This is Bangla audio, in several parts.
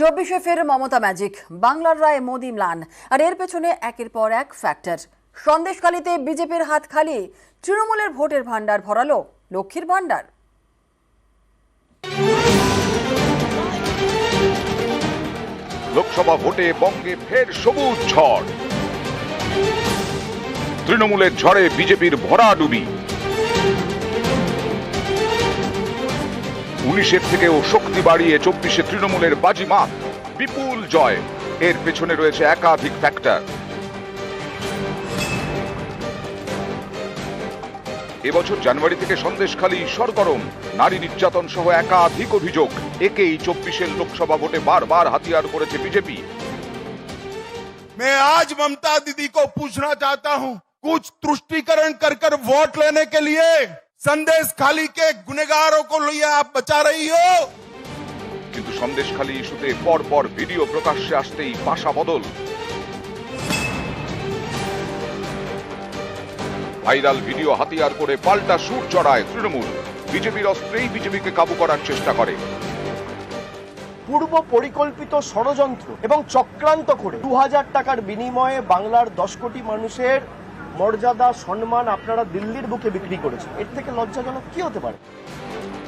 চব্বিশে ফের মমতা ম্যাজিক, বাংলার রায় মোদি ম্লান, আর এর পেছনে একের পর এক ফ্যাক্টর সন্দেশখালীতে বিজেপির হাত খালি, তৃণমূলের ভোটের ভান্ডার ভরালো লক্ষ্মীর ভান্ডার লোকসভা ভোটে বঙ্গে ফের সবুজ ঝড়। তৃণমূলের ঝড়ে বিজেপির ভরাডুবি উনিশের থেকেও শক্তি বাড়িয়ে চব্বিশে তৃণমূলের বাজিমাত বিপুল জয় এর পেছনে রয়েছে একাধিক ফ্যাক্টর এবছর জানুয়ারি থেকে সন্দেশখালী সরগরম নারী নির্যাতন সহ একাধিক অভিযোগ একেই চব্বিশের লোকসভা ভোটে বারবার হাতিয়ার করেছে বিজেপি मैं आज ममता दीदी को पूछना चाहता हूं कुछ तुष्टिकरण कर कर वोट लेने के लिए संदेश खाली के गुनेगारों को लिए आप बचा रही हो কিন্তু সন্দেশখালী ইস্যুতে পর পর ভিডিও প্রকাশ্যে আসতেই পাশা বদল ভাইরাল ভিডিও হাতিয়ার করে পাল্টা সুর চড়ায় তৃণমূল বিজেপির অস্ত্রেই বিজেপিকে কাবু করার চেষ্টা করে পূর্ব পরিকল্পিত ষড়যন্ত্র এবং চক্রান্ত করে দু হাজার টাকার বিনিময়ে বাংলার দশ কোটি মানুষের মর্যাদা, সম্মান আপনারা দিল্লির বুকে বিক্রি করেছেন। এর থেকে লজ্জাজনক কি হতে পারে?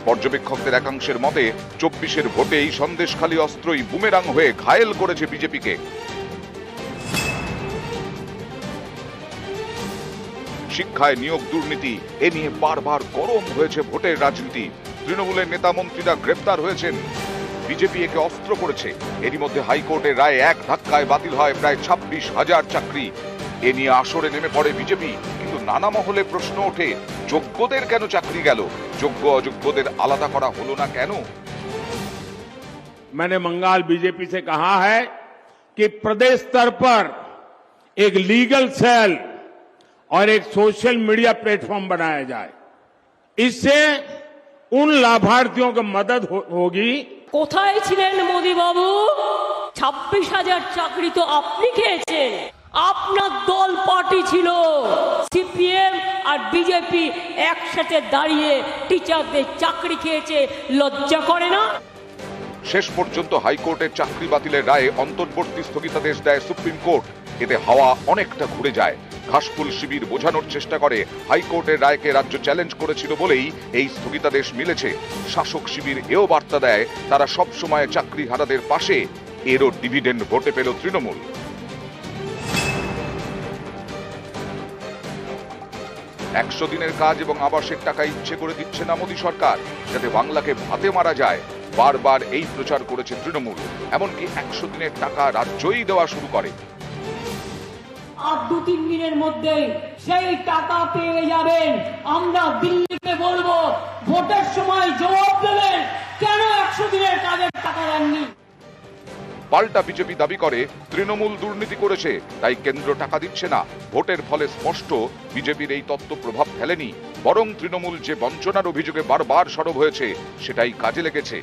পর্যবেক্ষকদের একাংশের মতে, চব্বিশের ভোটেই সন্দেশখালী অস্ত্রই বুমেরাং হয়ে ঘায়েল করেছে বিজেপিকে। শিক্ষায় নিয়োগ দুর্নীতি, এ নিয়ে বারবার গরম হয়েছে ভোটের রাজনীতি। তৃণমূলের নেতা মন্ত্রীরা গ্রেপ্তার হয়েছেন। বিজেপি একে অস্ত্র করেছে। এরই মধ্যে হাইকোর্টের রায় এক ধাক্কায় বাতিল হয় প্রায় ছাব্বিশ হাজার চাকরি। এ নিয়ে আসরে নেমে পড়ে বিজেপি কিন্তু নানা মহলে প্রশ্ন ওঠে যোগ্যদের কেন চাকরি গেল যোগ্য অযোগ্যদের আলাদা করা হলো না কেন मैंने बंगाल बीजेपी से कहा है कि प्रदेश स्तर पर एक लीगल सेल और एक सोशल मीडिया प्लेटफॉर्म बनाया जाए इससे उन लाभार्थियों को मदद हो, होगी কোথায় ছিলেন মোদি বাবু ছাব্বিশ হাজার চাকরি তো আপনি খেয়েছেন আপনার দল পার্টি ছিল। সিপিএম আর বিজেপি একসাথে দাঁড়িয়ে টিচারদের চাকরি খেয়েছে। লজ্জা করে না? শেষ পর্যন্ত হাইকোর্টের চাকরি বাতিলের রায়ে অন্তর্বর্তী স্থগিতাদেশ দেয় সুপ্রিম কোর্ট। এতে হাওয়া অনেকটা ঘুরে যায়। ঘাসফুল শিবির বোঝানোর চেষ্টা করে হাইকোর্টের রায়কে রাজ্য চ্যালেঞ্জ করেছিল বলেই এই স্থগিতাদেশ মিলেছে। শাসক শিবির এও বার্তা দেয়, তারা সবসময় চাকরি হারাদের পাশে। এরও ডিভিডেন্ড ভোটে পেল তৃণমূল। একশো দিনের কাজ এবং আবাসের টাকা ইচ্ছে করে দিচ্ছে না মোদী সরকার, যাতে বাংলাকে ভাতে মারা যায়, বারবার এই প্রচার করেছে তৃণমূল। এমনকি একশো দিনের টাকা রাজ্যই দেওয়া শুরু করে। আর দু তিন দিনের মধ্যেই সেই টাকা পেয়ে যাবেন। আমরা দিল্লিকে বলব, ভোটের সময় জবাব দেবেন, কেন একশো দিনের কাজের টাকা দেননি? পাল্টা বিজেপি দাবি করে, তৃণমূল দুর্নীতি করেছে, তাই কেন্দ্র টাকা দিচ্ছে না। ভোটের ফলে স্পষ্ট, বিজেপির এই তত্ত্ব প্রভাব ফেলেনি, বরং তৃণমূল যে বঞ্চনার অভিযোগে বারবার সরব হয়েছে, সেটাই কাজে লেগেছে।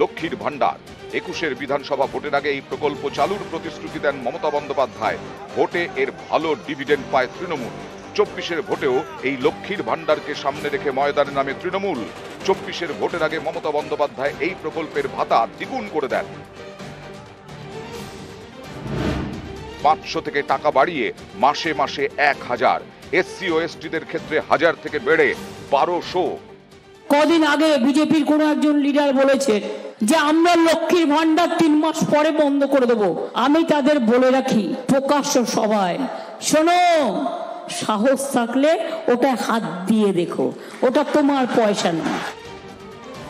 লক্ষ্মীর ভান্ডার একুশের বিধানসভা ভোটের আগে এই প্রকল্প চালুর প্রতিশ্রুতি দেন মমতা বন্দ্যোপাধ্যায়। ভোটে এর ভালো ডিভিডেন্ড পায় তৃণমূল। চব্বিশের ভোটেও এই লক্ষ্মীর ভান্ডারকে সামনে রেখে ময়দানে নামে তৃণমূল। চব্বিশের ভোটের আগে মমতা বন্দ্যোপাধ্যায় এই প্রকল্পের ভাতা দ্বিগুণ করে দেন। পাঁচশো থেকে টাকা বাড়িয়ে মাসে মাসে এক হাজার। এসসি ও এসটিদের ক্ষেত্রে হাজার থেকে বেড়ে বারোশো। কদিন আগে বিজেপির কোনো একজন লিডার বলেছে যে, আমরা লক্ষ্মীর ভান্ডার তিন মাস পরে বন্ধ করে দেব। আমি তাদের বলে রাখি, প্রকাশ্য সভায়। শোনো সাহস থাকলে ওটা হাত দিয়ে দেখো। ওটা তোমার পয়সা নয়।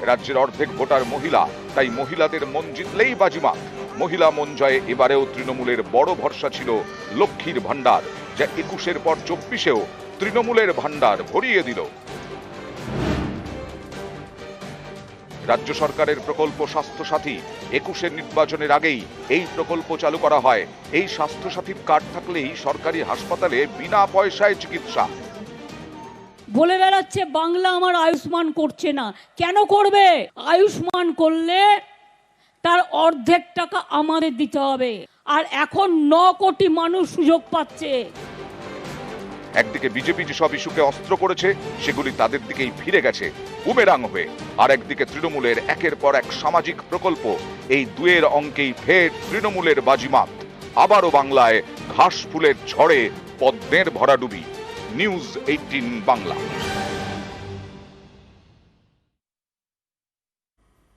রাজ্যের অর্ধেক ভোটার মহিলা, তাই মহিলাদের মন জিতলেই বাজিমা মহিলা মন জয়ে এবারেও তৃণমূলের বড় ভরসা ছিল লক্ষ্মীর ভান্ডার যা একুশের পর চব্বিশেও তৃণমূলের ভান্ডার ভরিয়ে দিল। রাজ্য সরকারের প্রকল্প স্বাস্থ্য সাথী একুশের নির্বাচনের আগেই এই প্রকল্প চালু করা হয়। এই স্বাস্থ্য সাথীর কার্ড থাকলেই সরকারি হাসপাতালে বিনা পয়সায় চিকিৎসা। বলে বেড়াচ্ছে, বাংলা আমার আয়ুষ্মান করছে না। কেন করবে? আয়ুষ্মান করলে তার অর্ধেক টাকা আমাদের দিতে হবে। আর এখন ন কোটি মানুষ সুযোগ পাচ্ছে। একদিকে বিজেপি যেসব ইস্যুকে অস্ত্র করেছে, সেগুলি তাদের দিকেই ফিরে গেছে বুমেরাং হয়ে। আর একদিকে তৃণমূলের একের পর এক সামাজিক প্রকল্প, এই দুয়ের অঙ্কেই ফের তৃণমূলের বাজিমাত। আবারও বাংলায় ঘাস ফুলের ঝড়ে পদ্মের ভরাডুবি। News eighteen Bangla.